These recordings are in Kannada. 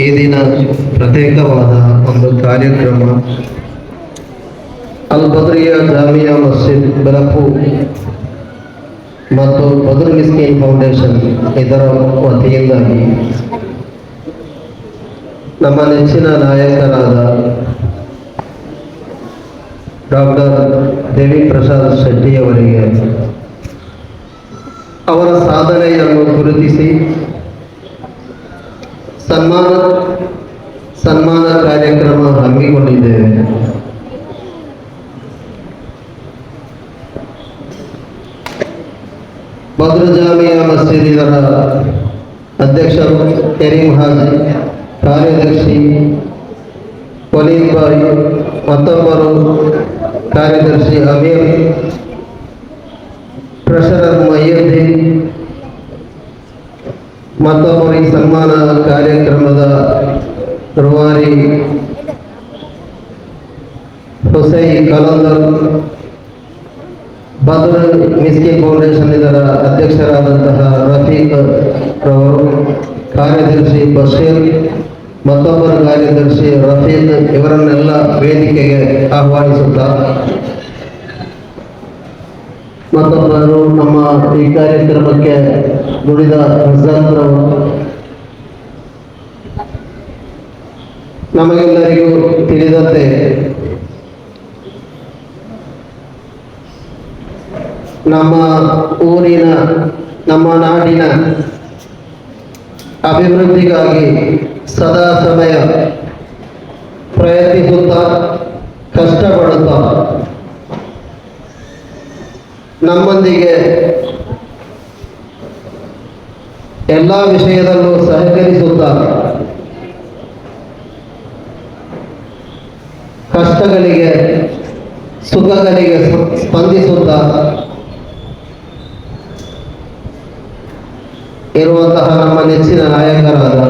ಈ ದಿನ ಪ್ರತ್ಯೇಕವಾದ ಒಂದು ಕಾರ್ಯಕ್ರಮ. ಅಲ್ ಬದ್ರಿಯ ಜಾಮಿಯಾ ಮಸ್ಜಿದ್ ಬೆಳಪು ಮತ್ತು ಬದ್ರ್ ಮಿಸ್ಕಿನ್ ಫೌಂಡೇಶನ್ ಇದರ ವತಿಯಿಂದಾಗಿ ನಮ್ಮ ನೆಚ್ಚಿನ ನಾಯಕರಾದ ಡಾಕ್ಟರ್ ದೇವಿ ಪ್ರಸಾದ್ ಶೆಟ್ಟಿಯವರಿಗೆ ಅವರ ಸಾಧನೆಯನ್ನು ಗುರುತಿಸಿ ಸನ್ಮಾನ ಸನ್ಮಾನ ಕಾರ್ಯಕ್ರಮ ಹಮ್ಮಿಕೊಂಡಿದ್ದೇವೆ. ಬದ್ರ ಜಾಮಿಯಾ ಮಸ್ಜಿದ್ ಇದರ ಅಧ್ಯಕ್ಷರು ಕರೀಂ ಹಾಜಿ ಕಾರ್ಯದರ್ಶಿ ವಲೀದ್ ಬಾಯಿ, ಮತ್ತೊಬ್ಬರು ಕಾರ್ಯದರ್ಶಿ ಅಮೀರ್ ಟ್ರೆಷರರ್ ಮಯ್ಯುದ್ದೀನ್ ಮತ್ತೊಬ್ಬರು ಸನ್ಮಾನ ಕಾರ್ಯಕ್ರಮದ ರೂವಾರಿ ಹುಸೈ ಕಲಂದರ್ ಬದ್ರ ಮಿಸ್ಕಿ ಫೌಂಡೇಶನ್ ಇದರ ಅಧ್ಯಕ್ಷರಾದಂತಹ ರಫೀಕ್ ರವರು, ಕಾರ್ಯದರ್ಶಿ ಬಶೀರ್, ಮತ್ತೊಬ್ಬರ ಕಾರ್ಯದರ್ಶಿ ರಫೀಕ್ ಇವರನ್ನೆಲ್ಲ ವೇದಿಕೆಗೆ ಆಹ್ವಾನಿಸುತ್ತಾ ಮತ್ತೊಬ್ಬರು ನಮ್ಮ ಈ ಕಾರ್ಯಕ್ರಮಕ್ಕೆ ನುಡಿದ ರವರು ನಮಗೆಲ್ಲರಿಗೂ ತಿಳಿದಂತೆ ನಮ್ಮ ಊರಿನ, ನಮ್ಮ ನಾಡಿನ ಅಭಿವೃದ್ಧಿಗಾಗಿ ಸದಾ ಸಮಯ ಪ್ರಯತ್ನಿಸುತ್ತಾ ಕಷ್ಟಪಡುತ್ತಾ ನಮ್ಮೊಂದಿಗೆ ಎಲ್ಲ ವಿಷಯದಲ್ಲೂ ಸಹಕರಿಸುತ್ತಾ ಕಷ್ಟಗಳಿಗೆ, ಸುಖಗಳಿಗೆ ಸ್ಪಂದಿಸುತ್ತ ಇರುವಂತಹ ನಮ್ಮ ನೆಚ್ಚಿನ ನಾಯಕರಾದ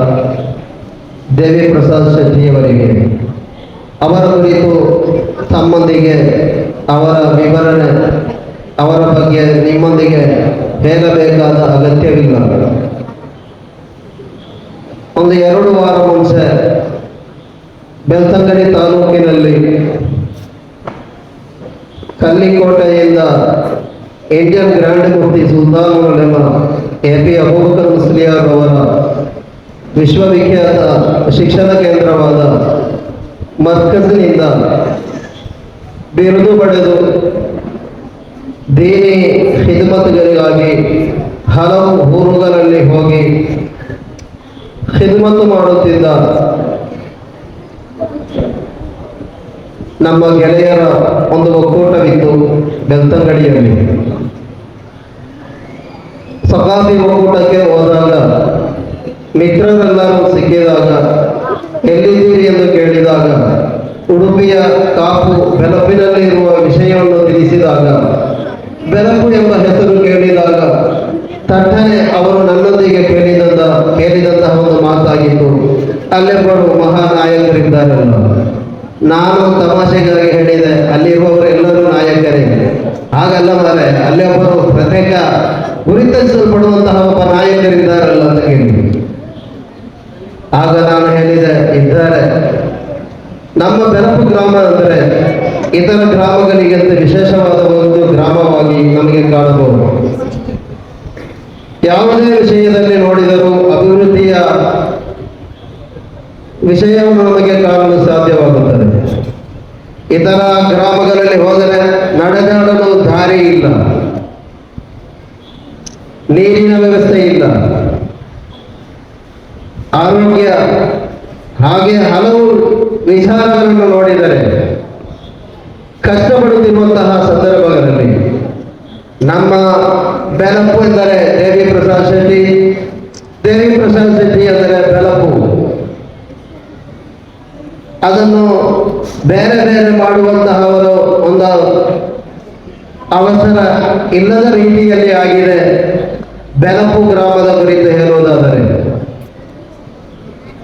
ದೇವಿ ಪ್ರಸಾದ್ ಶೆಟ್ಟಿಯವರಿಗೆ ಅವರ ಕುರಿತು ತಮ್ಮೊಂದಿಗೆ ಅವರ ವಿವರಣೆ ಅವರ ಬಗ್ಗೆ ನಿಮ್ಮೊಂದಿಗೆ ಹೇಳಬೇಕಾದ ಅಗತ್ಯವಿಲ್ಲ. ಒಂದು ಎರಡು ವಾರ ಮುಂಚೆ ಬೆಳ್ತಂಗಡಿ ತಾಲೂಕಿನಲ್ಲಿ ಕಲ್ಲಿಕೋಟೆಯಿಂದ ಇಂಡಿಯನ್ ಗ್ರ್ಯಾಂಡ್ ಮುಫ್ತಿ ಸುಲ್ತಾನ್ ಎಂಬ ಎ ಪಿ ಅಬೂಬಕರ್ ಮುಸ್ಲಿಯಾರ್ ಅವರ ವಿಶ್ವವಿಖ್ಯಾತ ಶಿಕ್ಷಣ ಕೇಂದ್ರವಾದ ಮರ್ಕಜ್ನಿಂದ ಬಿರುದು ಪಡೆದು ದೀನಿ ಖಿದ್ಮತ್ಗಳಿಗಾಗಿ ಹಲವು ಊರುಗಳಲ್ಲಿ ಹೋಗಿ ಖಿದ್ಮತ್ತು ಮಾಡುತ್ತಿದ್ದ ನಮ್ಮ ಗೆಳೆಯರ ಒಂದು ಒಕ್ಕೂಟವಿತ್ತು ಬೆಳ್ತಂಗಡಿಯಲ್ಲಿ ಸಕಾಸಿ ಒಕ್ಕೂಟಕ್ಕೆ ಹೋದಾಗ ಮಿತ್ರರೆಲ್ಲರೂ ಸಿಕ್ಕಿದಾಗ ಎಲ್ಲಿದ್ದೀರಿ ಎಂದು ಕೇಳಿದಾಗ ಉಡುಪಿಯ ಕಾಪು ಬೆಳಪಿನಲ್ಲಿ ಇರುವ ವಿಷಯವನ್ನು ತಿಳಿಸಿದಾಗ ಬೆಳಪು ಎಂಬ ಹೆಸರು ಕೇಳಿದಾಗ ತಟ್ಟನೆ ಅವರು ನನ್ನೊಂದಿಗೆ ಕೇಳಿದಂತ ಕೇಳಿದಂತಹ ಒಂದು ಮಾತಾಗಿತ್ತು. ಅಲ್ಲೆಬ್ಬರು ಮಹಾನಾಯಕರಿದ್ದಾರಲ್ಲ. ನಾನು ತಮಾಷೆಗಾಗಿ ಹೇಳಿದೆ, ಅಲ್ಲಿರುವವರು ಎಲ್ಲರೂ ನಾಯಕರೇ. ಹಾಗಲ್ಲ ಮಾರೆ ಅಲ್ಲಿ ಒಬ್ಬರು ಪ್ರತ್ಯೇಕ ಗುರುತಿಸಲ್ಪಡುವಂತಹ ಒಬ್ಬ ನಾಯಕರಿದ್ದಾರಲ್ಲ ಅಂತ ಕೇಳಿ. ಆಗ ನಾನು ಹೇಳಿದೆ, ಇದ್ದಾರೆ. ನಮ್ಮ ಬೆಳಪು ಗ್ರಾಮ ಅಂದರೆ ಇತರ ಗ್ರಾಮಗಳಿಗಿಂತ ವಿಶೇಷವಾದ ಒಂದು ಗ್ರಾಮವಾಗಿ ನಮಗೆ ಕಾಣಬಹುದು. ಯಾವುದೇ ವಿಷಯದಲ್ಲಿ ನೋಡಿದರೂ ಅಭಿವೃದ್ಧಿಯ ವಿಷಯವನ್ನು ನಮಗೆ ಕಾಣಲು ಸಾಧ್ಯವಾಗುತ್ತದೆ. ಇತರ ಗ್ರಾಮಗಳಲ್ಲಿ ಹೋದರೆ ನಡೆದಾಡಲು ದಾರಿ ಇಲ್ಲ. ನೀರಿನ ವ್ಯವಸ್ಥೆ ಇಲ್ಲ. ಆರೋಗ್ಯ ಹಾಗೆ ಹಲವು ವಿಚಾರಗಳನ್ನು ನೋಡಿದರೆ ಕಷ್ಟಪಡುತ್ತಿರುವಂತಹ ಸಂದರ್ಭಗಳಲ್ಲಿ ನಮ್ಮ ಬೆಳಪು ಎಂದರೆ ದೇವಿ ಪ್ರಸಾದ್ ಶೆಟ್ಟಿ. ದೇವಿ ಪ್ರಸಾದ್ ಶೆಟ್ಟಿ ಅಂದರೆ ಬೆಳಪು ಅದನ್ನು ಬೇರೆ ಬೇರೆ ಮಾಡುವಂತಹವರು ಒಂದು ಅವಸರ ಇಲ್ಲದ ರೀತಿಯಲ್ಲಿ ಆಗಿದೆ. ಬೆಳಪು ಗ್ರಾಮದ ಕುರಿತು ಹೇಳುವುದಾದರೆ.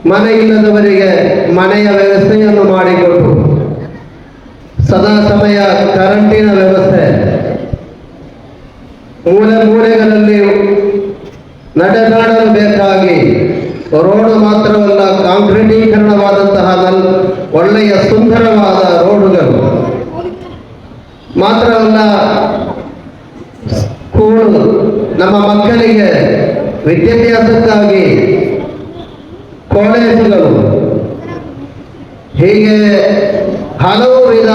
ಮನೆ ಇಲ್ಲದವರಿಗೆ ಮನೆಯ ವ್ಯವಸ್ಥೆಯನ್ನು ಮಾಡಿಕೊಟ್ಟು ಸದಾ ಸಮಯ ಕ್ವಾರಂಟೈನ್ ವ್ಯವಸ್ಥೆ. ಮೂಲೆ ಮೂಲೆಗಳಲ್ಲಿ ನಡೆದಾಡಲು ಬೇಕಾಗಿ ರೋಡ್ ಮಾತ್ರವಲ್ಲ ಕಾಂಕ್ರೀಟೀಕರಣವಾದಂತಹ ಒಳ್ಳೆಯ ಸುಂದರವಾದ ರೋಡುಗಳು. ಮಾತ್ರವಲ್ಲ ಸ್ಕೂಲು ನಮ್ಮ ಮಕ್ಕಳಿಗೆ ವಿದ್ಯಾಭ್ಯಾಸಕ್ಕಾಗಿ ಕಾಲೇಜುಗಳು. ಹೀಗೆ ಹಲವು ವಿಧ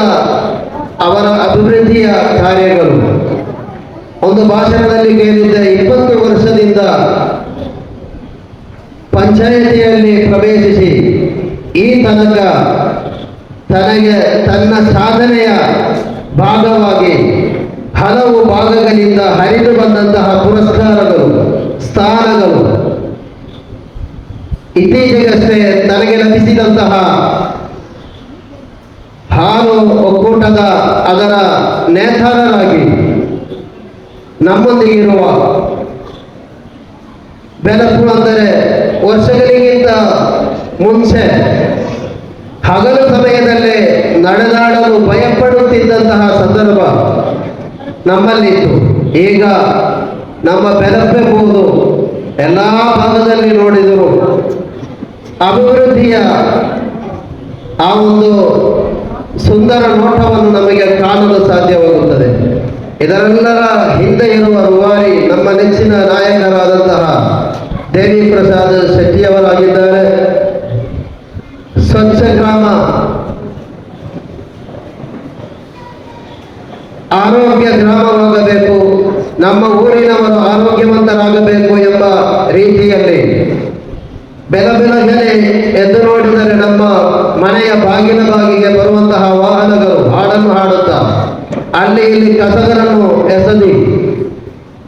ಅವರ ಅಭಿವೃದ್ಧಿಯ ಕಾರ್ಯಗಳು. ಒಂದು ಭಾಷಣದಲ್ಲಿ ಕೇಳಿದ್ದ ಇಪ್ಪತ್ತು ವರ್ಷದಿಂದ ಪಂಚಾಯತಿಯಲ್ಲಿ ಪ್ರವೇಶಿಸಿ ಈ ತನಕ ತನಗೆ ತನ್ನ ಸಾಧನೆಯ ಭಾಗವಾಗಿ ಹಲವು ಭಾಗಗಳಿಂದ ಹರಿದು ಬಂದಂತಹ ಪುರಸ್ಕಾರಗಳು, ಸ್ಥಾನಗಳು. ಇತ್ತೀಚೆಗಷ್ಟೇ ನನಗೆ ಲಭಿಸಿದಂತಹ ಹಾಲು ಒಕ್ಕೂಟದ ಅದರ ನೇತಾರರಾಗಿ ನಮ್ಮೊಂದಿಗಿರುವ ಬೆಳಕು ಅಂದರೆ ವರ್ಷಗಳಿಗಿಂತ ಮುಂಚೆ ಹಗಲು ಸಮಯದಲ್ಲಿ ನಡೆದಾಡಲು ಭಯಪಡುತ್ತಿದ್ದಂತಹ ಸಂದರ್ಭ ನಮ್ಮಲ್ಲಿತ್ತು. ಈಗ ನಮ್ಮ ಬೆಲಪೆಂಬುದು ಎಲ್ಲ ಭಾಗದಲ್ಲಿ ನೋಡಿದರು ಅಭಿವೃದ್ಧಿಯ ಆ ಒಂದು ಸುಂದರ ನೋಟವನ್ನು ನಮಗೆ ಕಾಣಲು ಸಾಧ್ಯವಾಗುತ್ತದೆ. ಇದರೆಲ್ಲರ ಹಿಂದೆ ಇರುವ ರೂವಾರಿ ನಮ್ಮ ನೆಚ್ಚಿನ ನಾಯಕರಾದಂತಹ ದೇವಿ ಪ್ರಸಾದ್ ಶೆಟ್ಟಿಯವರಾಗಿದ್ದಾರೆ. ಸ್ವಚ್ಛ ಗ್ರಾಮ. ಆರೋಗ್ಯ ಗ್ರಾಮವಾಗಬೇಕು. ನಮ್ಮ ಊರಿನವರು ಆರೋಗ್ಯವಂತರಾಗಬೇಕು ಎಂಬ ರೀತಿಯಲ್ಲಿ ಬೆಲ ಬೆಳಗನೆ ಎದ್ದು ನೋಡಿದರೆ ನಮ್ಮ ಮನೆಯ ಬಾಗಿಲ ಬಾಗಿಗೆ ಅಲ್ಲಿ ಇಲ್ಲಿ ಕಸಗಳನ್ನು ಎಸದಿ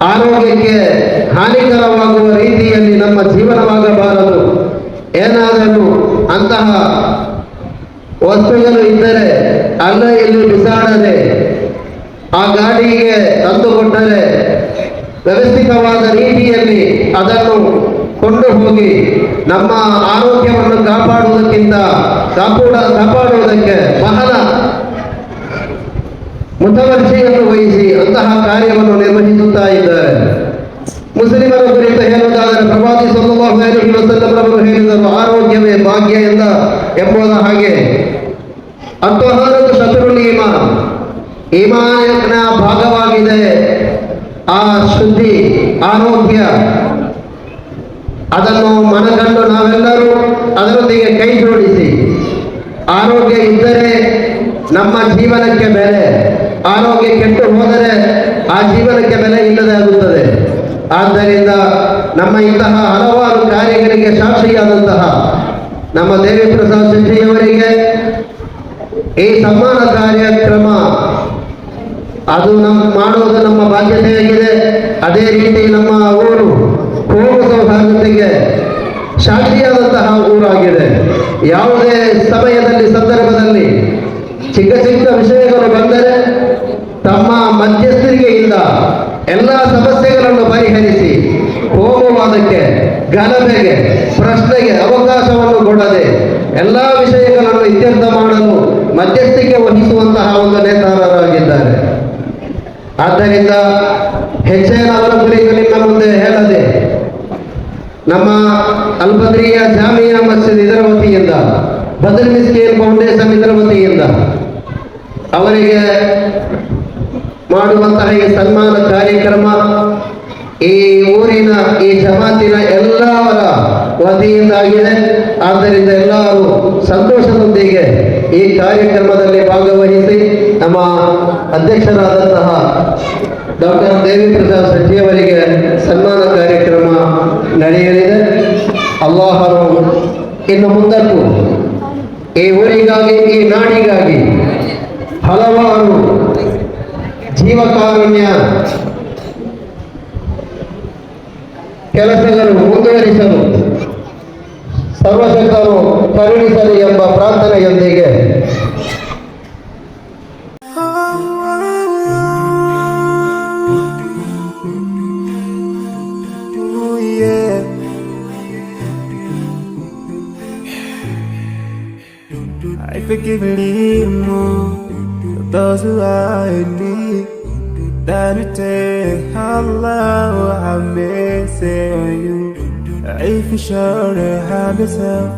ಆರೋಗ್ಯಕ್ಕೆ ಹಾನಿಕರವಾಗುವ ರೀತಿಯಲ್ಲಿ ನಮ್ಮ ಜೀವನವಾಗಬಾರದು. ಏನಾದರೂ ಅಂತಹ ವಸ್ತುಗಳು ಇದ್ದರೆ ಅಲ್ಲ ಇಲ್ಲಿ ಬಿಸಾಡದೆ ಆ ಗಾಡಿಗೆ ತಂದುಕೊಟ್ಟರೆ ವ್ಯವಸ್ಥಿತವಾದ ರೀತಿಯಲ್ಲಿ ಅದನ್ನು ಕೊಂಡು ಹೋಗಿ ನಮ್ಮ ಆರೋಗ್ಯವನ್ನು ಕಾಪಾಡುವುದಕ್ಕಿಂತ ಕಾಪಾಡ ಕಾಪಾಡುವುದಕ್ಕೆ ಬಹಳ ಮುತವರ್ಜಿಯನ್ನು ವಹಿಸಿ ಅಂತಹ ಕಾರ್ಯವನ್ನು ನಿರ್ವಹಿಸುತ್ತಾ ಇದ್ದಾರೆ. ಮುಸ್ಲಿಮರ ಕುರಿತು ಹೇಳುವುದಾದರೆ ಪ್ರವಾದಿ ಸಲ್ಲಲ್ಲಾಹು ಅಲೈಹಿ ವಸಲ್ಲಂ ಹೇಳಿದರು, ಆರೋಗ್ಯವೇ ಭಾಗ್ಯ ಎಂದ ಎಂಬುದ ಹಾಗೆ. ಅತ್ವಹಾರದು ಶತ್ರುಲ್ ಈಮಾನ್ ಈಮಾನಿನ ಭಾಗವಾಗಿದೆ. ಆ ಶುದ್ಧಿ, ಆರೋಗ್ಯ. ಅದನ್ನು ಮನಗಂಡು ನಾವೆಲ್ಲರೂ ಅದರೊಂದಿಗೆ ಕೈ ಜೋಡಿಸಿ ಆರೋಗ್ಯ ಇದ್ದರೆ ನಮ್ಮ ಜೀವನಕ್ಕೆ ಬೆಲೆ. ಆರೋಗ್ಯ ಕೆಟ್ಟು ಹೋದರೆ ಆ ಜೀವನಕ್ಕೆ ಬೆಲೆ ಇಲ್ಲದೆ ಆಗುತ್ತದೆ. ಆದ್ದರಿಂದ ನಮ್ಮ ಇಂತಹ ಹಲವಾರು ಕಾರ್ಯಗಳಿಗೆ ಸಾಕ್ಷಿಯಾದಂತಹ ನಮ್ಮ ದೇವಿ ಪ್ರಸಾದ್ ಶೆಟ್ಟಿಯವರಿಗೆ ಈ ಸಮ್ಮಾನ ಕಾರ್ಯಕ್ರಮ ಅದು ನಮ್ಮ ಮಾಡುವುದು ನಮ್ಮ ಬಾಧ್ಯತೆಯಾಗಿದೆ. ಅದೇ ರೀತಿ ನಮ್ಮ ಊರು ಕೋಮು ಸಾಕ್ಷಿಯಾದಂತಹ ಊರಾಗಿದೆ. ಯಾವುದೇ ಸಮಯದಲ್ಲಿ, ಸಂದರ್ಭದಲ್ಲಿ ಚಿಕ್ಕ ಚಿಕ್ಕ ವಿಷಯಗಳು ಬಂದರೆ ತಮ್ಮ ಮಧ್ಯಸ್ಥರಿಗೆಯಿಂದ ಎಲ್ಲ ಸಮಸ್ಯೆಗಳನ್ನು ಪರಿಹರಿಸಿ ಹೋಮವಾದಕ್ಕೆ ಗಲಭೆಗೆ, ಪ್ರಶ್ನೆಗೆ ಅವಕಾಶವನ್ನು ಕೊಡದೆ ಎಲ್ಲ ವಿಷಯಗಳನ್ನು ಇತ್ಯರ್ಥ ಮಾಡಲು ಮಧ್ಯಸ್ಥಿಕೆ ವಹಿಸುವಂತಹ ಒಂದು ನೇತಾರರಾಗಿದ್ದಾರೆ. ಆದ್ದರಿಂದ ಹೆಚ್ಚೇನಾದರೂ ಕುರಿತು ನಿಮ್ಮ ಮುಂದೆ ಹೇಳದೆ ನಮ್ಮ ಅಲ್ಪದ್ರಿಯ ಜಾಮಿಯಾ ಮಸ್ಜಿದ್ ಇದರ ವತಿಯಿಂದ ಬದಲ್ ಫೌಂಡೇಶನ್ ಇದರ ವತಿಯಿಂದ ಅವರಿಗೆ ಮಾಡುವಂತಹ ಈ ಸನ್ಮಾನ ಕಾರ್ಯಕ್ರಮ, ಈ ಊರಿನ, ಈ ಜಮಾತಿನ ಎಲ್ಲರ ವತಿಯಿಂದಾಗಿದೆ ಆದ್ದರಿಂದ ಎಲ್ಲರೂ ಸಂತೋಷದೊಂದಿಗೆ ಈ ಕಾರ್ಯಕ್ರಮದಲ್ಲಿ ಭಾಗವಹಿಸಿ ನಮ್ಮ ಅಧ್ಯಕ್ಷರಾದಂತಹ ಡಾಕ್ಟರ್ ದೇವಿ ಪ್ರಸಾದ್ ಶೆಟ್ಟಿಯವರಿಗೆ ಸನ್ಮಾನ ಕಾರ್ಯಕ್ರಮ ನಡೆಯಲಿದೆ. ಅಲ್ಲಾಹರು ಇನ್ನು ಮುಂದಕ್ಕೂ ಈ ಊರಿಗಾಗಿ, ಈ ನಾಡಿಗಾಗಿ ಹಲವಾರು ಜೀವಕಾರುಣ್ಯ. ಕೆಲಸಗಳು ಮುಂದುವರಿಸಲು ಸರ್ವಶಕ್ತರು ಕರುಣಿಸಲಿ ಎಂಬ ಪ್ರಾರ್ಥನೆಯೊಂದಿಗೆ sure to have yourself,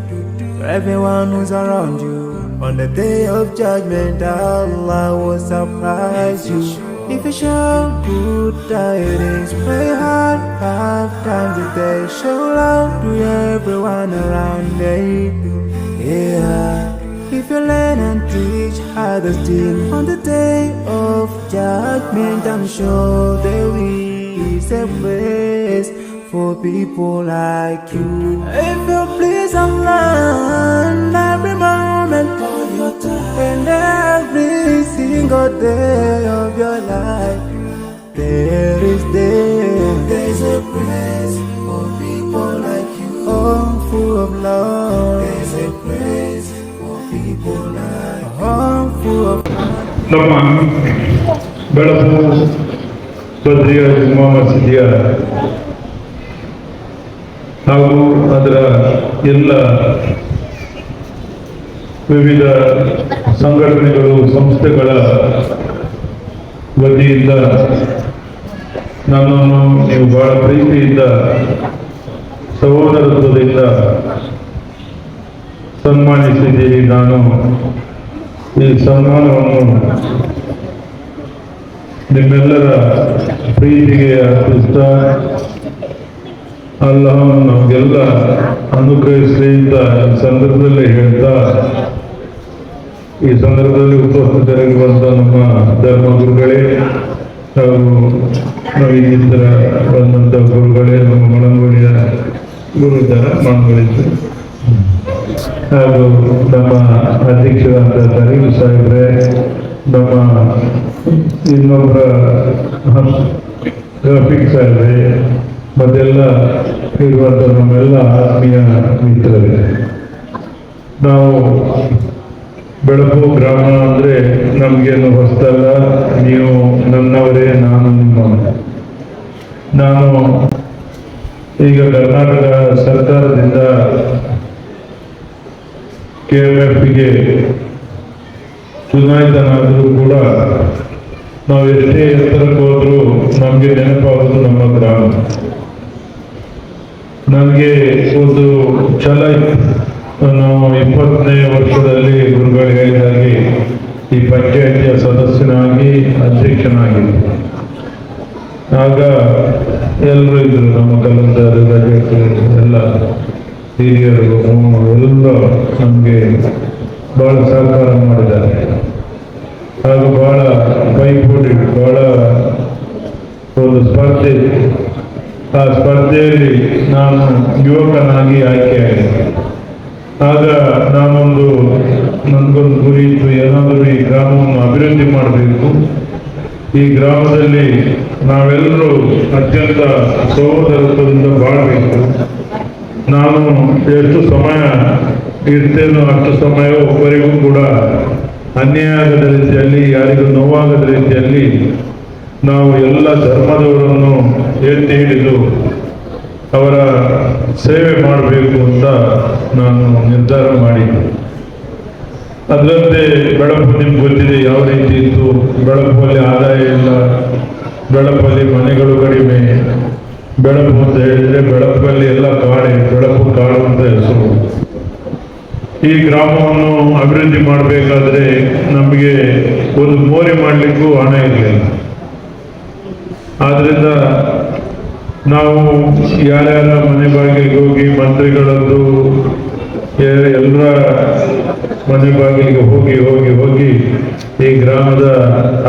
for everyone who's around you. On the day of judgment, Allah will surprise you. If you show good tidings, pray hard five times a day. Show love to everyone around you. Yeah. If you learn and teach others still on the day of judgment, I'm sure there is a place for people like you. If you please in every moment of your time and every single day of your life, there is there, ನಮ್ಮ ಬೆಳಕು ಬದ್ರಿಯ ಜುಮ್ಮಾ ಮಸೀದಿಯ ಹಾಗೂ ಅದರ ಎಲ್ಲ ವಿವಿಧ ಸಂಘಟನೆಗಳು, ಸಂಸ್ಥೆಗಳ ವತಿಯಿಂದ ನನ್ನನ್ನು ನೀವು ಬಹಳ ಪ್ರೀತಿಯಿಂದ, ಸಹೋದರತ್ವದಿಂದ ಸನ್ಮಾನಿಸಿದ್ದೀರಿ. ನಾನು ಈ ಸನ್ಮಾನವನ್ನು ನಿಮ್ಮೆಲ್ಲರ ಪ್ರೀತಿಗೆ ಅರ್ಪಿಸ್ತಾ ಅಲ್ಲಹನು ನಮಗೆಲ್ಲ ಅನುಗ್ರಹಿಸಲಿ ಅಂತ ಸಂದರ್ಭದಲ್ಲಿ ಹೇಳ್ತಾ, ಈ ಸಂದರ್ಭದಲ್ಲಿ ಉಪಸ್ಥಿತರಿರುವಂತಹ ನಮ್ಮ ಧರ್ಮಗುರುಗಳೇ ಹಾಗೂ ನಾವು ಇನ್ನಿತರ ಬಂದಂಥ ಗುರುಗಳೇ ನಮ್ಮ ಮಳಂಗೋಡಿಯ ಗುರು ಇದ್ದಾರೆ ಮಳಂಗೋಡಿದ್ದು ಹಾಗೂ ನಮ್ಮ ಅಧ್ಯಕ್ಷರಾದ ತರೀಫ್ ಸಾಹೇಬ್ರೆ, ನಮ್ಮ ಇನ್ನೊಬ್ಬರ ಗ್ರಾಫಿಕ್ ಸಾಹೇಬ್ರೆ ಮತ್ತೆಲ್ಲ ಇರುವಂಥ ನಮ್ಮೆಲ್ಲ ಆತ್ಮೀಯ ಮಿತ್ರರೇ. ನಾವು ಬೆಳಕು ಗ್ರಾಮ ಅಂದರೆ ನಮಗೇನು ಹೊಸದಲ್ಲ ನೀವು ನನ್ನವರೇ, ನಾನು ನಿಮ್ಮ ನಾನು ಈಗ ಕರ್ನಾಟಕ ಸರ್ಕಾರದಿಂದ ಕೆ ಎಂ ಎಫ್ಗೆ ಚುನಾಯಿತನಾದರೂ ಕೂಡ ನಾವು ಎಷ್ಟೇ ಎತ್ತರಕ್ಕೆ ಹೋದರೂ ನಮಗೆ ನೆನಪಾಗೋದು ನಮ್ಮ ಗ್ರಾಮ. ನನಗೆ ಒಂದು ಛಲ ನಾವು ಇಪ್ಪತ್ತನೇ ವರ್ಷದಲ್ಲಿ ಗುರುಗಳು ಹೇಳಿದಾಗಿ ಈ ಪಂಚಾಯತಿಯ ಸದಸ್ಯನಾಗಿ ಅಧ್ಯಕ್ಷನಾಗಿ ಆಗ ಎಲ್ಲರೂ ಇದ್ರು, ನಮ್ಮ ಕಲಂದಾರು ರಜೆಗಳು ಎಲ್ಲ. ಹಿರಿಯರು ಎಲ್ಲ ನಮಗೆ ಬಹಳ ಸಹಕಾರ ಮಾಡಿದ್ದಾರೆ. ಹಾಗೂ ಬಹಳ ಪೈಪೋಟಿ ಬಹಳ ಒಂದು ಸ್ಪರ್ಧೆ. ಆ ಸ್ಪರ್ಧೆಯಲ್ಲಿ ನಾನು ಯುವಕನಾಗಿ ಆಯ್ಕೆಯಾಗಿದೆ ಆಗ ನಾನೊಂದು, ನನಗೊಂದು ಗುರಿ ಇತ್ತು, ಏನಾದರೂ ಈ ಗ್ರಾಮವನ್ನು ಅಭಿವೃದ್ಧಿ ಮಾಡಬೇಕು. ಈ ಗ್ರಾಮದಲ್ಲಿ ನಾವೆಲ್ಲರೂ ಅತ್ಯಂತ ಸಹೋದರತ್ವದಿಂದ ಬಾಳಬೇಕು. ನಾನು ಎಷ್ಟು ಸಮಯ ಇರ್ತೇನೋ ಅಷ್ಟು ಸಮಯ ಒಬ್ಬರಿಗೂ ಕೂಡ ಅನ್ಯಾಯ ಆಗದ ರೀತಿಯಲ್ಲಿ ಯಾರಿಗೂ ನೋವಾಗದ ರೀತಿಯಲ್ಲಿ ನಾವು ಎಲ್ಲ ಧರ್ಮದವರನ್ನು ಎತ್ತಿ ಹಿಡಿದು ಅವರ ಸೇವೆ ಮಾಡಬೇಕು ಅಂತ ನಾನು ನಿರ್ಧಾರ ಮಾಡಿದ್ದೆ. ಅದರಂತೆ ಬೆಳಪು ನಿಮ್ಗೆ ಗೊತ್ತಿದೆ, ಯಾವ ರೀತಿ ಇತ್ತು? ಬೆಳಪಲ್ಲಿ ಆದಾಯ ಇಲ್ಲ. ಬೆಳಪಲ್ಲಿ ಮನೆಗಳು ಕಡಿಮೆ. ಬೆಳಕು ಅಂತ ಹೇಳಿದ್ರೆ ಬೆಳಪಲ್ಲಿ ಎಲ್ಲ ಕಾಡೆ ಬೆಳಕು ಕಾಡು ಅಂತ ಹೆಸರು. ಈ ಗ್ರಾಮವನ್ನು ಅಭಿವೃದ್ಧಿ ಮಾಡಬೇಕಾದ್ರೆ ನಮಗೆ ಒಂದು ಮೋರಿ ಮಾಡಲಿಕ್ಕೂ ಹಣ ಇರಲಿಲ್ಲ. ಆದ್ರಿಂದ ನಾವು ಯಾರ್ಯಾರ ಮನೆ ಬಾಗಿಲಿಗೆ ಹೋಗಿ ಮಂತ್ರಿಗಳದ್ದು ಎಲ್ಲರ ಮನೆ ಬಾಗಿಲಿಗೆ ಹೋಗಿ ಹೋಗಿ ಹೋಗಿ ಈ ಗ್ರಾಮದ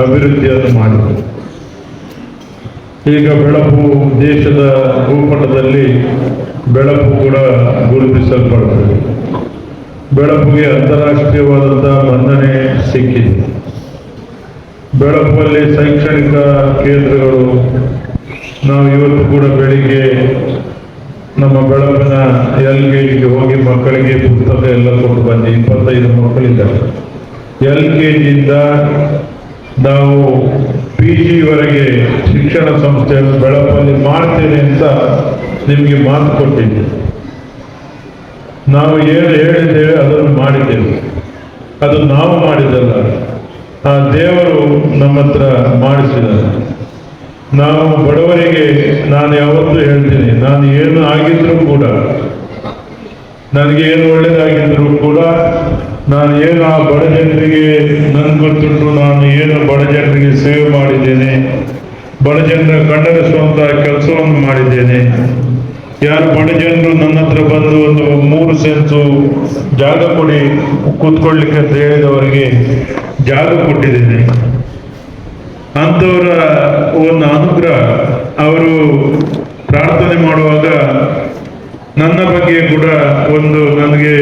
ಅಭಿವೃದ್ಧಿಯನ್ನು ಮಾಡಿದ್ರು. ಈಗ ಬೆಳಕು ದೇಶದ ಭೂಪಟದಲ್ಲಿ ಬೆಳಕು ಕೂಡ ಗುರುತಿಸಲ್ಪಡ್ತದೆ ಬೆಳಪುಗೆ ಅಂತಾರಾಷ್ಟ್ರೀಯವಾದಂತಹ ಮನ್ನಣೆ ಸಿಕ್ಕಿದೆ. ಬೆಳಪಲ್ಲಿ ಶೈಕ್ಷಣಿಕ ಕೇಂದ್ರಗಳು, ನಾವು ಇವತ್ತು ಕೂಡ ಬೆಳಿಗ್ಗೆ ನಮ್ಮ ಬೆಳಕಿನ ಎಲ್ ಕೆ ಜಿಗೆ ಹೋಗಿ ಮಕ್ಕಳಿಗೆ ಪುಸ್ತಕ ಎಲ್ಲ ಕೊಟ್ಟು ಬಂದು ಇಪ್ಪತ್ತೈದು ಮಕ್ಕಳಿದ್ದಾರೆ. ಎಲ್ ಕೆ ಜಿಯಿಂದ ನಾವು ಪಿ ಜಿವರೆಗೆ ಶಿಕ್ಷಣ ಸಂಸ್ಥೆಯನ್ನು ಬೆಳಪಲ್ಲಿ ಮಾಡ್ತೇನೆ ಅಂತ ನಿಮಗೆ ಮಾತು ಕೊಟ್ಟಿದ್ದೆ. ನಾವು ಏನು ಹೇಳಿದ್ದೇವೆ ಅದನ್ನು ಮಾಡಿದ್ದೇವೆ. ಅದು ನಾವು ಮಾಡಿದ್ದಲ್ಲ, ಆ ದೇವರು ನಮ್ಮ ಹತ್ರ ಮಾಡಿಸಿದ್ದಾರೆ. ನಾವು ಬಡವರಿಗೆ ನಾನು ಯಾವತ್ತೂ ಹೇಳ್ತೀನಿ, ನಾನು ಏನು ಆಗಿದ್ರೂ ಕೂಡ, ನನಗೆ ಏನು ಒಳ್ಳೇದಾಗಿದ್ರೂ ನಾನು ಏನು ಆ ಬಡ ಜನರಿಗೆ ನನ್ಗೆ ಗೊತ್ತುಂಟು, ನಾನು ಏನು ಬಡ ಜನರಿಗೆ ಸೇವೆ ಮಾಡಿದ್ದೇನೆ ಬಡ ಜನರ ಕಣ್ಣರಿಸುವಂತಹ ಕೆಲಸವನ್ನು ಮಾಡಿದ್ದೇನೆ. ಯಾರು ಬಡ ಜನರು ನನ್ನ ಹತ್ರ ಬಂದು ಒಂದು ಮೂರು ಸೆನ್ಸು ಜಾಗ ಕೊಡಿ ಕೂತ್ಕೊಳ್ಳಿಕ್ಕೆ ಅಂತ ಹೇಳಿದವರಿಗೆ ಜಾಗ ಕೊಟ್ಟಿದ್ದೇನೆ. ಅಂಥವರ ಒಂದು ಅನುಗ್ರಹ, ಅವರು ಪ್ರಾರ್ಥನೆ ಮಾಡುವಾಗ ನನ್ನ ಬಗ್ಗೆ ಕೂಡ ಒಂದು ನನಗೆ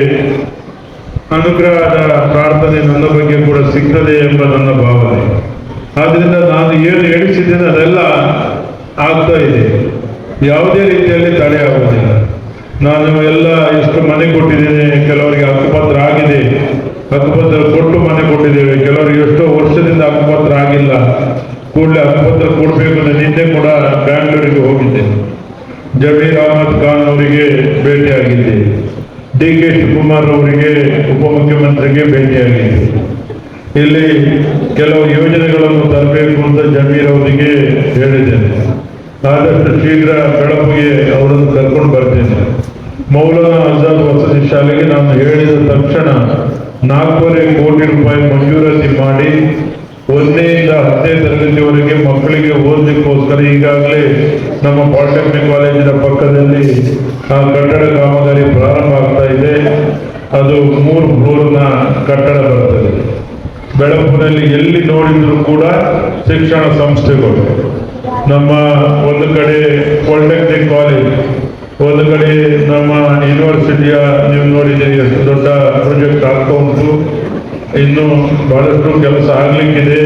ಅನುಗ್ರಹದ ಪ್ರಾರ್ಥನೆ ನನ್ನ ಬಗ್ಗೆ ಕೂಡ ಸಿಗ್ತದೆ ಎಂಬ ನನ್ನ ಭಾವನೆ. ಆದ್ದರಿಂದ ನಾನು ಏನು ಎಣಿಸಿದ್ದೇನೆ ಅದೆಲ್ಲ ಆಗ್ತಾ ಇದೆ. ಯಾವುದೇ ರೀತಿಯಲ್ಲಿ ತಡೆ ಆಗುವುದಿಲ್ಲ. ನಾನು ಎಲ್ಲ ಎಷ್ಟು ಮನೆ ಕೊಟ್ಟಿದ್ದೇನೆ, ಕೆಲವರಿಗೆ ಹಕ್ಕುಪತ್ರ ಆಗಿದೆ. ಹಕ್ಕುಪತ್ರ ಕೊಟ್ಟು ಮನೆ ಕೊಟ್ಟಿದ್ದೇವೆ. ಕೆಲವರಿಗೆ ಎಷ್ಟೋ ವರ್ಷದಿಂದ ಹಕ್ಕುಪತ್ರ ಆಗಿಲ್ಲ. ಕೂಡಲೇ ಹಕ್ಕುಪತ್ರ ಕೊಡಬೇಕು ಅಂತ ನಿನ್ನೆ ಕೂಡ ಬ್ಯಾಂಗ್ಳೂರಿಗೆ ಹೋಗಿದ್ದೆ ಜಮೀರ್ ಅಹಮದ್ ಖಾನ್ ಅವರಿಗೆ ಭೇಟಿಯಾಗಿದ್ದೆ. ಡಿ ಕೆ ಶಿವಕುಮಾರ್ ಅವರಿಗೆ ಉಪಮುಖ್ಯಮಂತ್ರಿಗೆ ಭೇಟಿಯಾಗಿದ್ದರು ಇಲ್ಲಿ ಕೆಲವು ಯೋಜನೆಗಳನ್ನು ತರಬೇಕು ಅಂತ ಜಮೀರ್ ಅವರಿಗೆ ಹೇಳಿದ್ದೇನೆ. ಆದಷ್ಟು ಶೀಘ್ರ ಬೆಳಪಿಗೆ ಅವರನ್ನು ಕರ್ಕೊಂಡು ಬರ್ತೇನೆ. ಮೌಲಾನಾ ಆಜಾದ್ ವಸತಿ ಶಾಲೆಗೆ ನಾನು ಹೇಳಿದ ತಕ್ಷಣ ನಾಲ್ಕೂವರೆ ಕೋಟಿ ರೂಪಾಯಿ ಮಂಜೂರಾತಿ ಮಾಡಿ ಒಂದನೆಯಿಂದ ಹತ್ತನೇ ತರಗತಿವರೆಗೆ ಮಕ್ಕಳಿಗೆ ಓದಲಿಕ್ಕೋಸ್ಕರ ಈಗಾಗಲೇ ನಮ್ಮ ಪಾಲಿಟೆಕ್ನಿಕ್ ಕಾಲೇಜಿನ ಪಕ್ಕದಲ್ಲಿ ಆ ಕಟ್ಟಡ ಕಾಮಗಾರಿ ಪ್ರಾರಂಭ ಆಗ್ತಾ ಇದೆ. ಅದು ಮೂರು ಫ್ಲೋರ್ನ ಕಟ್ಟಡ ಬರ್ತದೆ. ಬೆಳಪುರಲ್ಲಿ ಎಲ್ಲಿ ನೋಡಿದ್ರು ಕೂಡ ಶಿಕ್ಷಣ ಸಂಸ್ಥೆಗಳು. ನಮ್ಮ ಒಂದು ಕಡೆ ಪಾಲಿಟೆಕ್ನಿಕ್ ಕಾಲೇಜ್ ಒಂದು ಕಡೆ ನಮ್ಮ ಯೂನಿವರ್ಸಿಟಿಯ ನೀವು ನೋಡಿದ್ದೀರಿ ಎಷ್ಟು ದೊಡ್ಡ ಪ್ರಾಜೆಕ್ಟ್ ಆಗ್ತಾ ಉಂಟು ಇನ್ನು ಬಹಳಷ್ಟು ಕೆಲಸ ಆಗ್ಲಿಕ್ಕಿದೆ.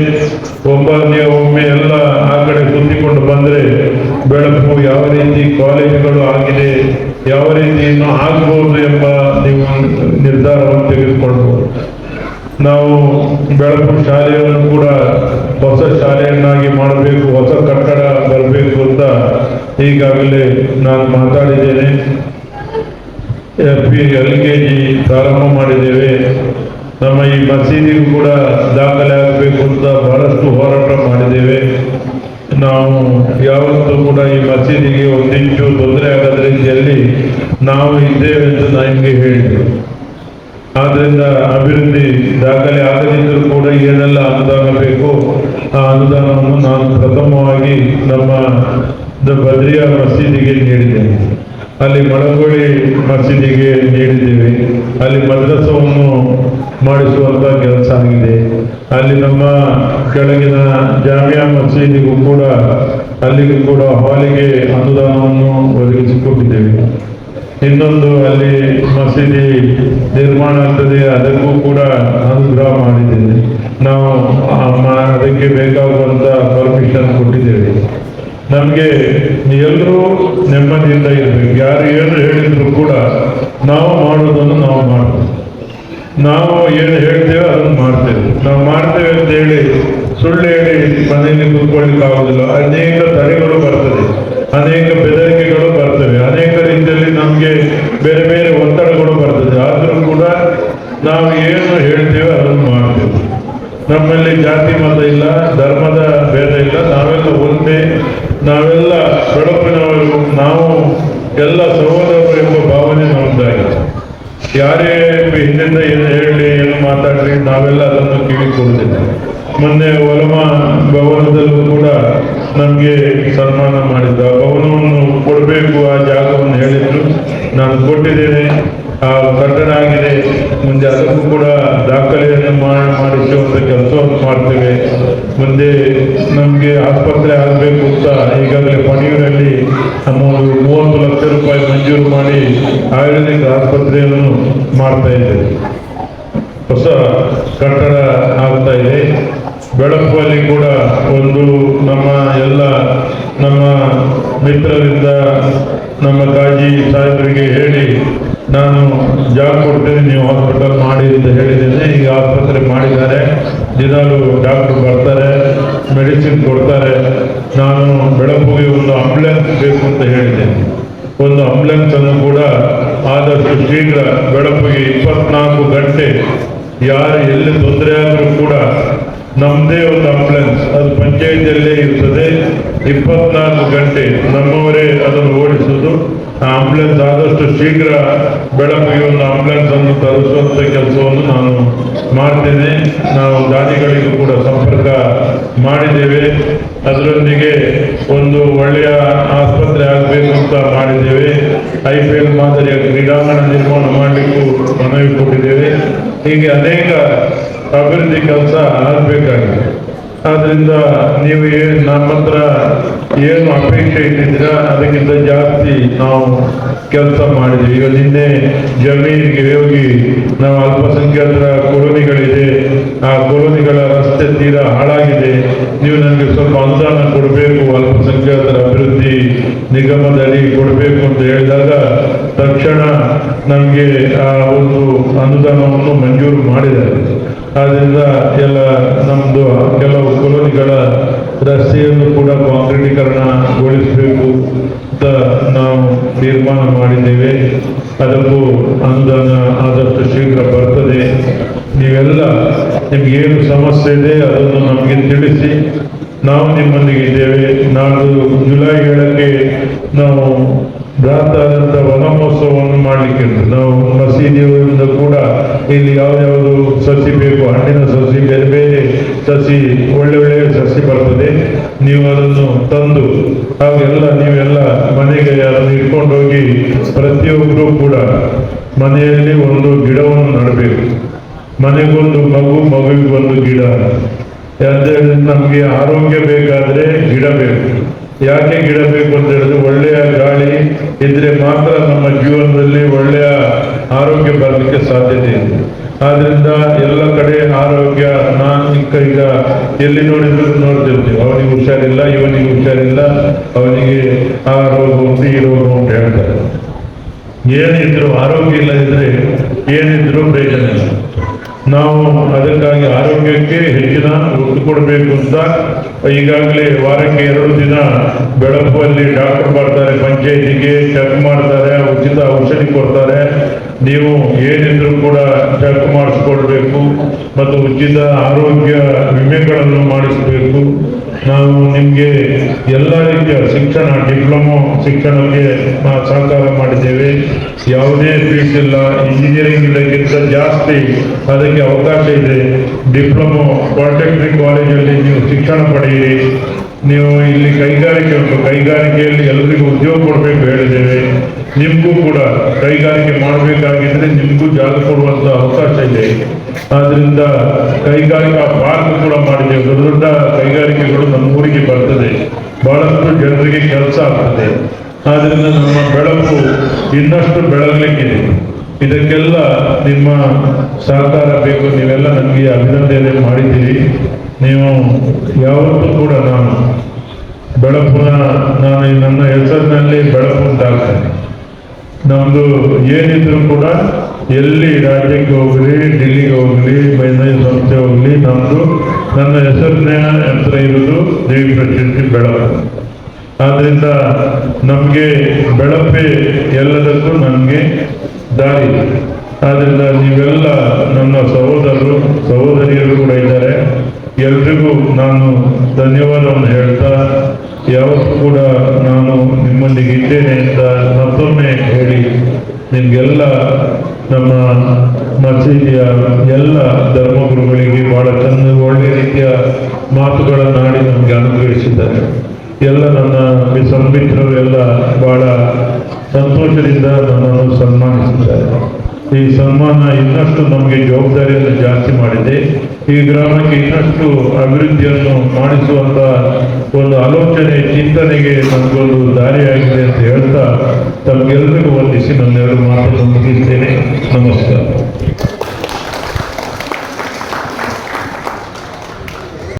ಒಬ್ಬ ಒಮ್ಮೆ ಎಲ್ಲ ಆ ಕಡೆ ಸುತ್ತಿಕೊಂಡು ಬಂದ್ರೆ ಬೆಳಕು ಯಾವ ರೀತಿ ಕಾಲೇಜುಗಳು ಆಗಿದೆ, ಯಾವ ರೀತಿ ಇನ್ನು ಆಗ್ಬೋದು ಎಂಬ ನೀವು ನಿರ್ಧಾರವನ್ನು ತೆಗೆದುಕೊಳ್ಬಹುದು ನಾವು ಬೆಳಕು ಶಾಲೆಯನ್ನು ಕೂಡ ಹೊಸ ಶಾಲೆಯನ್ನಾಗಿ ಮಾಡಬೇಕು, ಹೊಸ ಕಟ್ಟಡ ಬರಬೇಕು ಅಂತ ಈಗಾಗಲೇ ನಾನು ಮಾತಾಡಿದ್ದೇನೆ. F P L K G ಪ್ರಾರಂಭ ಮಾಡಿದ್ದೇವೆ. ನಮ್ಮ ಈ ಮಸೀದಿಗೂ ಕೂಡ ದಾಖಲೆ ಆಗಬೇಕು ಅಂತ ಬಹಳಷ್ಟು ಹೋರಾಟ ಮಾಡಿದ್ದೇವೆ. ನಾವು ಯಾವತ್ತೂ ಕೂಡ ಈ ಮಸೀದಿಗೆ ಒಂದಿಂಚು ತೊಂದರೆ ಆಗದ ರೀತಿಯಲ್ಲಿ ನಾವು ಇದ್ದೇವೆ ಎಂದು ನಾನು ನಿಮಗೆ ಹೇಳಿದೆ ಆದ್ರಿಂದ ಅಭಿವೃದ್ಧಿ ದಾಖಲೆ ಆಗದಿದ್ದರೂ ಕೂಡ ಏನೆಲ್ಲ ಅನುದಾನ ಬೇಕು ಆ ಅನುದಾನವನ್ನು ನಾನು ಪ್ರಥಮವಾಗಿ ನಮ್ಮ ಬದ್ರಿಯಾ ಮಸೀದಿಗೆ ನೀಡಿದ್ದೇನೆ. ಅಲ್ಲಿ ಮಳಗೋಳಿ ಮಸೀದಿಗೆ ನೀಡಿದ್ದೇವೆ. ಅಲ್ಲಿ ಮದ್ರಸವನ್ನು ಮಾಡಿಸುವಂತ ಕೆಲಸ ಆಗಿದೆ. ಅಲ್ಲಿ ನಮ್ಮ ಕೆಳಗಿನ ಜಾಮಿಯಾ ಮಸೀದಿಗೂ ಕೂಡ, ಅಲ್ಲಿಗೂ ಕೂಡ ಹಾಲಿಗೆ ಅನುದಾನವನ್ನು ಒದಗಿಸಿಕೊಟ್ಟಿದ್ದೇವೆ. ಇನ್ನೊಂದು ಅಲ್ಲಿ ಮಸೀದಿ ನಿರ್ಮಾಣ ಆಗ್ತದೆ, ಅದಕ್ಕೂ ಕೂಡ ಅನುಗ್ರಹ ಮಾಡಿದ್ದೇವೆ. ನಾವು ಅದಕ್ಕೆ ಬೇಕಾಗುವಂತ ಪರ್ಮಿಷನ್ ಕೊಟ್ಟಿದ್ದೇವೆ. ನಮಗೆ ಎಲ್ಲರೂ ನೆಮ್ಮದಿಯಿಂದ ಇರಬೇಕು. ಯಾರು ಏನು ಹೇಳಿದ್ರು ಕೂಡ ನಾವು ಮಾಡೋದನ್ನು ನಾವು ಮಾಡ್ತೇವೆ ನಾವು ಏನು ಹೇಳ್ತೇವೆ ಅದನ್ನು ಮಾಡ್ತೇವೆ. ನಾವು ಮಾಡ್ತೇವೆ ಅಂತ ಹೇಳಿ ಸುಳ್ಳು ಹೇಳಿ ಮನೆಯಲ್ಲಿ ಕೂತ್ಕೊಳ್ಳಿಕ್ಕೆ ಆಗುದಿಲ್ಲ. ಅನೇಕ ತಡೆಗಳು ಬರ್ತದೆ. ಅನೇಕ ಬೆದರಿಕೆಗಳು ಬರ್ತವೆ. ಅನೇಕ ರೀತಿಯಲ್ಲಿ ನಮಗೆ ಬೇರೆ ಬೇರೆ ಒತ್ತಡಗಳು ಬರ್ತದೆ. ಆದರೂ ಕೂಡ ನಾವು ಏನು ಹೇಳ್ತೇವೆ ಅದನ್ನು ಮಾಡ್ತೇವೆ. ನಮ್ಮಲ್ಲಿ ಜಾತಿ ಮತ ಇಲ್ಲ, ಧರ್ಮದ ಭೇದ ಇಲ್ಲ. ನಾವೆಲ್ಲ ಒಂದೇ ನಾವೆಲ್ಲ ಬೆಳಕಿನವರು ನಾವು ಎಲ್ಲ ಸಹೋದರರು ಎಂಬ ಭಾವನೆ ನಮ್ಮದಾಗಿದೆ ಯಾರೇ ಹಿಂದಿಂದ ಏನು ಹೇಳಿ, ಏನು ಮಾತಾಡ್ರಿ ನಾವೆಲ್ಲ ಅದನ್ನು ಕಿವಿ ಮೊನ್ನೆ ವಲಮ ಭವನದಲ್ಲೂ ಕೂಡ ನಮಗೆ ಸನ್ಮಾನ ಮಾಡಿದ್ದು. ಭವನವನ್ನು ಕೊಡಬೇಕು ಆ ಜಾಗವನ್ನು ಹೇಳಿದ್ರು. ನಾನು ಕೊಟ್ಟಿದ್ದೇನೆ. ಆ ಕಟ್ಟಡ ಆಗಿದೆ. ಮುಂದೆ ಅದಕ್ಕೂ ಕೂಡ ಮಾ- ಮಾಡಿಸುವಂಥ ಕೆಲಸವನ್ನು ಮಾಡ್ತೇವೆ. ಮುಂದೆ ನಮಗೆ ಆಸ್ಪತ್ರೆ ಆಗಬೇಕು ಅಂತ ಈಗಾಗಲೇ ಪಣಿಯೂರಲ್ಲಿ ನಮ್ಮ ಒಂದು ಮೂವತ್ತು ಲಕ್ಷ ರೂಪಾಯಿ ಮಂಜೂರು ಮಾಡಿ ಆಯುರ್ವೇದಿಕ್ ಆಸ್ಪತ್ರೆಯನ್ನು ಮಾಡ್ತಾ ಇದ್ದೇವೆ. ಹೊಸ ಕಟ್ಟಡ ಆಗ್ತಾ ಇದೆ. ಬೆಳಪಲ್ಲಿ ಕೂಡ ಒಂದು ನಮ್ಮ ಎಲ್ಲ ನಮ್ಮ ಮಿತ್ರರಿಂದ ನಮ್ಮ ಕಾಜಿ ಸಾಹೇಬರಿಗೆ ಹೇಳಿ ನಾನು ಜಾಬ್ ಕೊಡ್ತೇನೆ, ನೀವು ಹಾಸ್ಪಿಟಲ್ ಮಾಡಿ ಅಂತ ಹೇಳಿದ್ದೇನೆ. ಈಗ ಆಸ್ಪತ್ರೆ ಮಾಡಿದ್ದಾರೆ. ದಿನಾಲು ಡಾಕ್ಟರ್ ಬರ್ತಾರೆ ಮೆಡಿಸಿನ್ ಕೊಡ್ತಾರೆ. ನಾನು ಬೆಳಪುಗೆ ಒಂದು ಆಂಬ್ಯುಲೆನ್ಸ್ ಬೇಕು ಅಂತ ಹೇಳಿದ್ದೇನೆ. ಒಂದು ಆಂಬ್ಯುಲೆನ್ಸ್ ಅನ್ನು ಕೂಡ ಆದಷ್ಟು ಶೀಘ್ರ ಬೆಳಪಿಗೆ ಇಪ್ಪತ್ನಾಲ್ಕು ಗಂಟೆ ಯಾರು ಎಲ್ಲಿ ತೊಂದರೆ ಆದರೂ ಕೂಡ ನಮ್ಮದೇ ಒಂದು ಆಂಬ್ಯುಲೆನ್ಸ್ ಅದು ಪಂಚಾಯತಿಯಲ್ಲೇ ಇರ್ತದೆ ಇಪ್ಪತ್ನಾಲ್ಕು ಗಂಟೆ ನಮ್ಮವರೇ ಅದನ್ನು ಓಡಿಸುವುದು. ಆಂಬುಲೆನ್ಸ್ ಆದಷ್ಟು ಶೀಘ್ರ ಬೆಳಕಿಗೆ ಒಂದು ಆಂಬುಲೆನ್ಸ್ ಅನ್ನು ತರಿಸುವಂತ ಕೆಲಸವನ್ನು ನಾನು ಮಾಡ್ತೇನೆ. ನಾವು ದಾನಿಗಳಿಗೂ ಕೂಡ ಸಂಪರ್ಕ ಮಾಡಿದ್ದೇವೆ. ಅದರೊಂದಿಗೆ ಒಂದು ಒಳ್ಳೆಯ ಆಸ್ಪತ್ರೆ ಆಗಬೇಕು ಅಂತ ಮಾಡಿದ್ದೇವೆ. ಐ ಪಿ ಎಲ್ ಮಾದರಿಯ ಕ್ರೀಡಾಂಗಣ ನಿರ್ಮಾಣ ಮಾಡಲಿಕ್ಕೂ ಮನವಿ ಕೊಟ್ಟಿದ್ದೇವೆ. ಹೀಗೆ ಅನೇಕ ಅಭಿವೃದ್ಧಿ ಕೆಲಸ ಆಗಬೇಕಾಗಿದೆ. ಆದ್ರಿಂದ ನೀವು ಏನ್ ನಮ್ಮ ಹತ್ರ ಏನು ಅಪೇಕ್ಷೆ ಇಟ್ಟಿದ್ದೀರಾ? ಅದಕ್ಕಿಂತ ಜಾಸ್ತಿ ನಾವು ಕೆಲಸ ಮಾಡಿದ್ವಿ ಈಗ ನಿನ್ನೆ ಜಮೀನಿಗೆ ಹೋಗಿ ನಾವು ಅಲ್ಪಸಂಖ್ಯಾತರ ಕೊಲೋನಿಗಳಿದೆ. ಆ ಕೊಲೋನಿಗಳ ರಸ್ತೆ ತೀರಾ ಹಾಳಾಗಿದೆ. ನೀವು ನನಗೆ ಸ್ವಲ್ಪ ಅನುದಾನ ಕೊಡಬೇಕು, ಅಲ್ಪಸಂಖ್ಯಾತರ ಅಭಿವೃದ್ಧಿ ನಿಗಮದಡಿ ಕೊಡಬೇಕು ಅಂತ ಹೇಳಿದಾಗ ತಕ್ಷಣ ನಮಗೆ ಆ ಒಂದು ಅನುದಾನವನ್ನು ಮಂಜೂರು ಮಾಡಿದ್ದಾರೆ. ಆದ್ರಿಂದ ಎಲ್ಲ ನಮ್ಮದು ಕೆಲವು ಕಾಲೋನಿಗಳ ರಸ್ತೆಯನ್ನು ಕೂಡ ಕಾಂಕ್ರೀಟೀಕರಣಗೊಳಿಸಬೇಕು ಅಂತ ನಾವು ತೀರ್ಮಾನ ಮಾಡಿದ್ದೇವೆ. ಅದಕ್ಕೂ ಅನುದಾನ ಆದಷ್ಟು ಶೀಘ್ರ ಬರ್ತದೆ. ನೀವೆಲ್ಲ ನಿಮ್ಗೇನು ಸಮಸ್ಯೆ ಇದೆ ಅದನ್ನು ನಮಗೆ ತಿಳಿಸಿ. ನಾವು ನಿಮ್ಮೊಂದಿಗೆ ಇದ್ದೇವೆ. ನಾಡ್ದು ಜುಲೈ ಏಳಕ್ಕೆ ನಾವು ಬೃಹತ್ತಾದಂಥ ವನಮಹೋತ್ಸವವನ್ನು ಮಾಡಲಿಕ್ಕೆ ನಾವು ಮಸೀದಿಯಿಂದ ಕೂಡ ಇಲ್ಲಿ ಯಾವ್ಯಾವುದು ಸಸಿ ಬೇಕು, ಹಣ್ಣಿನ ಸಸಿ, ಬೇರೆ ಬೇರೆ ಸಸಿ, ಒಳ್ಳೆ ಒಳ್ಳೆ ಸಸಿ ಬರ್ತದೆ. ನೀವು ಅದನ್ನು ತಂದು ಹಾಗೆಲ್ಲ ನೀವೆಲ್ಲ ಮನೆಗೆ ಅದನ್ನು ಇಟ್ಕೊಂಡು ಹೋಗಿ ಪ್ರತಿಯೊಬ್ಬರು ಕೂಡ ಮನೆಯಲ್ಲಿ ಒಂದು ಗಿಡವನ್ನು ನೆಡಬೇಕು. ಮನೆಗೊಂದು ಮಗು, ಮಗುವಿಗೊಂದು ಗಿಡ. ಯಾಕಂದ್ರೆ ನಮಗೆ ಆರೋಗ್ಯ ಬೇಕಾದರೆ ಗಿಡ ಬೇಕು. ಯಾಕೆ ಗಿಡ ಬೇಕು ಅಂತ ಹೇಳಿದ್ರೆ ಒಳ್ಳೆಯ ಗಾಳಿ ಇದ್ರೆ ಮಾತ್ರ ನಮ್ಮ ಜೀವನದಲ್ಲಿ ಒಳ್ಳೆಯ ಆರೋಗ್ಯ ಬರಲಿಕ್ಕೆ ಸಾಧ್ಯತೆ ಇದೆ. ಆದ್ರಿಂದ ಎಲ್ಲ ಕಡೆ ಆರೋಗ್ಯ, ನಾನು ಈಗ ಎಲ್ಲಿ ನೋಡಿದ್ರು ನೋಡ್ತಿರ್ತೀವಿ. ಅವನಿಗೆ ಹುಷಾರಿಲ್ಲ, ಇವನಿಗೆ ಹುಷಾರಿಲ್ಲ, ಅವನಿಗೆ ಆ ರೋಗ ಉಂಟು ಈ ರೋಗ ಉಂಟು ಹೇಳ್ತಾರೆ. ಏನಿದ್ರು ಆರೋಗ್ಯ ಇಲ್ಲದಿದ್ರೆ ಏನಿದ್ರು ಪ್ರಯೋಜನ ಇಲ್ಲ. ನಾವು ಅದಕ್ಕಾಗಿ ಆರೋಗ್ಯಕ್ಕೆ ಹೆಚ್ಚಿನ ಒತ್ತು ಕೊಡಬೇಕು ಅಂತ ಈಗಾಗಲೇ ವಾರಕ್ಕೆ ಎರಡು ದಿನ ಬೆಳಪಲ್ಲಿ ಡಾಕ್ಟರ್ ಬರ್ತಾರೆ ಪಂಚಾಯತಿಗೆ ಚೆಕ್ ಮಾಡ್ತಾರೆ, ಉಚಿತ ಔಷಧಿ ಕೊಡ್ತಾರೆ. ನೀವು ಏನಿದ್ರು ಕೂಡ ಚೆಕ್ ಮಾಡಿಸ್ಕೊಳ್ಬೇಕು ಮತ್ತು ಉಚಿತ ಆರೋಗ್ಯ ವಿಮೆಗಳನ್ನು ಮಾಡಿಸಬೇಕು. ನಾವು ನಿಮಗೆ ಎಲ್ಲ ರೀತಿಯ ಶಿಕ್ಷಣ ಡಿಪ್ಲೊಮೊ ಶಿಕ್ಷಣಕ್ಕೆ ಸಹಕಾರ ಮಾಡಿದ್ದೇವೆ. ಯಾವುದೇ ಫೀಸ್ ಇಲ್ಲ ಇಂಜಿನಿಯರಿಂಗ್ ಇಲ್ಲಕ್ಕಿಂತ ಜಾಸ್ತಿ ಅದಕ್ಕೆ ಅವಕಾಶ ಇದೆ. ಡಿಪ್ಲೊಮೊ ಪಾಲಿಟೆಕ್ನಿಕ್ ಕಾಲೇಜಲ್ಲಿ ನೀವು ಶಿಕ್ಷಣ ಪಡೆಯಿರಿ. ನೀವು ಇಲ್ಲಿ ಕೈಗಾರಿಕೆ ಉಂಟು. ಕೈಗಾರಿಕೆಯಲ್ಲಿ ಎಲ್ಲರಿಗೂ ಉದ್ಯೋಗ ಕೊಡಬೇಕು ಹೇಳಿದ್ದೇವೆ. ನಿಮಗೂ ಕೂಡ ಕೈಗಾರಿಕೆ ಮಾಡಬೇಕಾಗಿದ್ರೆ ನಿಮಗೂ ಜಾಗ ಕೊಡುವಂತ ಅವಕಾಶ ಇದೆ. ಆದ್ದರಿಂದ ಕೈಗಾರಿಕಾ ಪಾರ್ಕ್ ಕೂಡ ಮಾಡಿದ್ದೇವೆ. ದೊಡ್ಡ ದೊಡ್ಡ ಕೈಗಾರಿಕೆಗಳು ನಮ್ಮ ಊರಿಗೆ ಬರ್ತದೆ. ಬಹಳಷ್ಟು ಜನರಿಗೆ ಕೆಲಸ ಆಗ್ತದೆ. ಆದ್ರಿಂದ ನಮ್ಮ ಬೆಳಕು ಇನ್ನಷ್ಟು ಬೆಳಗಲಿಕ್ಕಿದೆ. ಇದಕ್ಕೆಲ್ಲ ನಿಮ್ಮ ಸಹಕಾರ ಬೇಕು. ನೀವೆಲ್ಲ ನನಗೆ ಅಭಿನಂದನೆ ಮಾಡಿದ್ದೀರಿ. ನೀವು ಯಾವತ್ತೂ ಕೂಡ ನಾನು ಬೆಳಪುನ, ನಾನು ನನ್ನ ಹೆಸರಿನಲ್ಲಿ ಬೆಳಕು ಉಂಟಾಗ್ತೇನೆ ನಮ್ದು ಏನಿದ್ರು ಕೂಡ ಎಲ್ಲಿ ರಾಜ್ಯಕ್ಕೆ ಹೋಗಲಿ, ಡೆಲ್ಲಿಗೆ ಹೋಗಲಿ ಮೈನೈ ಸಂಸ್ಥೆ ಹೋಗಲಿ, ನಮ್ದು ನನ್ನ ಹೆಸರಿನ ಹತ್ರ ಇರೋದು ದೇವಿ ಪ್ರಶಸ್ತಿ ಬೆಳಕು. ಆದ್ದರಿಂದ ನಮಗೆ ಬೆಳಪೆ ಎಲ್ಲದಕ್ಕೂ ನಮಗೆ ದಾರಿ. ಆದ್ದರಿಂದ ನೀವೆಲ್ಲ ನನ್ನ ಸಹೋದರರು, ಸಹೋದರಿಯರು ಕೂಡ ಇದ್ದಾರೆ. ಎಲ್ರಿಗೂ ನಾನು ಧನ್ಯವಾದವನ್ನು ಹೇಳ್ತಾ ಯಾವತ್ತೂ ಕೂಡ ನಾನು ನಿಮ್ಮೊಂದಿಗೆ ಇದ್ದೇನೆ ಅಂತ ಮತ್ತೊಮ್ಮೆ ಹೇಳಿ, ನಿಮಗೆಲ್ಲ ನಮ್ಮ ಮಸೀದಿಯ ಎಲ್ಲ ಧರ್ಮಗುರುಗಳಿಗೆ ಬಹಳ ಚಂದ ಒಳ್ಳೆಯ ರೀತಿಯ ಮಾತುಗಳನ್ನು ಆಡಿ ನಮಗೆ ಅನುಗ್ರಹಿಸಿದ್ದಾರೆ. ಎಲ್ಲ ನನ್ನ ಸಂಬಿತ್ರರು ಎಲ್ಲ ಬಹಳ ಸಂತೋಷದಿಂದ ನನ್ನನ್ನು ಸನ್ಮಾನಿಸಿದ್ದಾರೆ. ಈ ಸನ್ಮಾನ ಇನ್ನಷ್ಟು ನಮಗೆ ಜವಾಬ್ದಾರಿಯನ್ನು ಜಾಸ್ತಿ ಮಾಡಿದೆ. ಈ ಗ್ರಾಮಕ್ಕೆ ಇನ್ನಷ್ಟು ಅಭಿವೃದ್ಧಿಯನ್ನು ಮಾಡಿಸುವಂತ ಒಂದು ಆಲೋಚನೆ, ಚಿಂತನೆಗೆ ನಮಗೊಂದು ದಾರಿಯಾಗಿದೆ ಅಂತ ಹೇಳ್ತಾ ತಮಗೆಲ್ಲರಿಗೂ ವಂದಿಸಿ ನನ್ನೆರಡು ಮಾತನ್ನು ಮುಗಿಸ್ತೇನೆ. ನಮಸ್ಕಾರ.